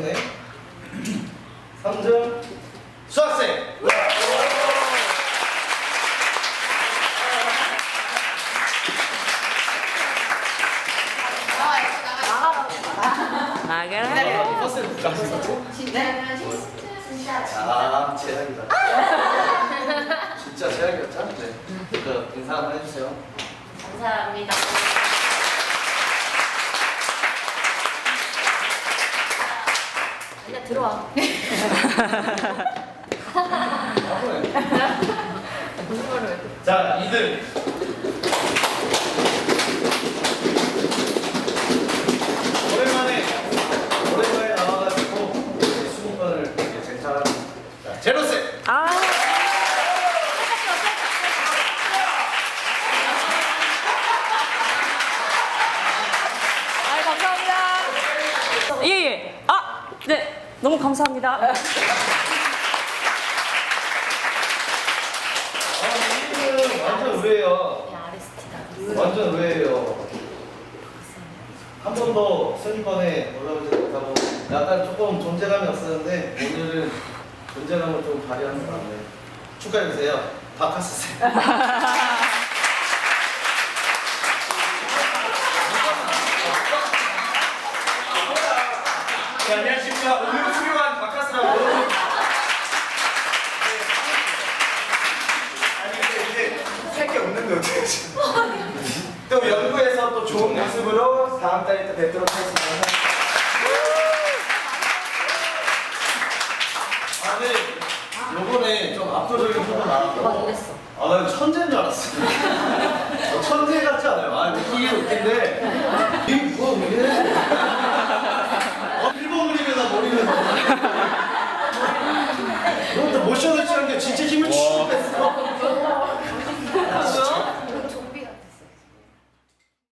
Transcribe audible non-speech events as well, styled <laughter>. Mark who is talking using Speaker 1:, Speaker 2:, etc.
Speaker 1: 했네.
Speaker 2: 3점. 수학생.
Speaker 3: 아, 진짜 최악이었죠? 네. 그러니까 인사 한번 해주세요.
Speaker 2: 감사합니다. 이제 들어와. <laughs>
Speaker 3: 자, 2등. 오랜만에, 오랜만에 나와가지고 수능권을 이렇게 쟁탈하는 자, 제로스!
Speaker 1: 아 아, 감사합니다. 예, 예. 아, 네. 너무 감사합니다.
Speaker 3: 아, 1등은 완전 의외예요.
Speaker 2: 아레스티다.
Speaker 3: 완전 의외예요. 한 번도 순위권에 올라오지 못하고 약간 조금 존재감이 없었는데 오늘은 존재감을 좀 발휘하는 것 같네요. 축하해주세요. 바카스 쌤. <laughs> 야 오늘 수료한 바카스라고. 네, 아니 근데 이제 살게 없는 거지또 연구에서 또 좋은 모습으로 다음 달에 또 뵙도록 하겠습니다. 아니 요번에 좀 압도적인
Speaker 2: 부분
Speaker 3: 나왔고 아난 천재인 줄 알았어 <laughs> 천재 같지 않아요? 아 웃기긴 웃긴데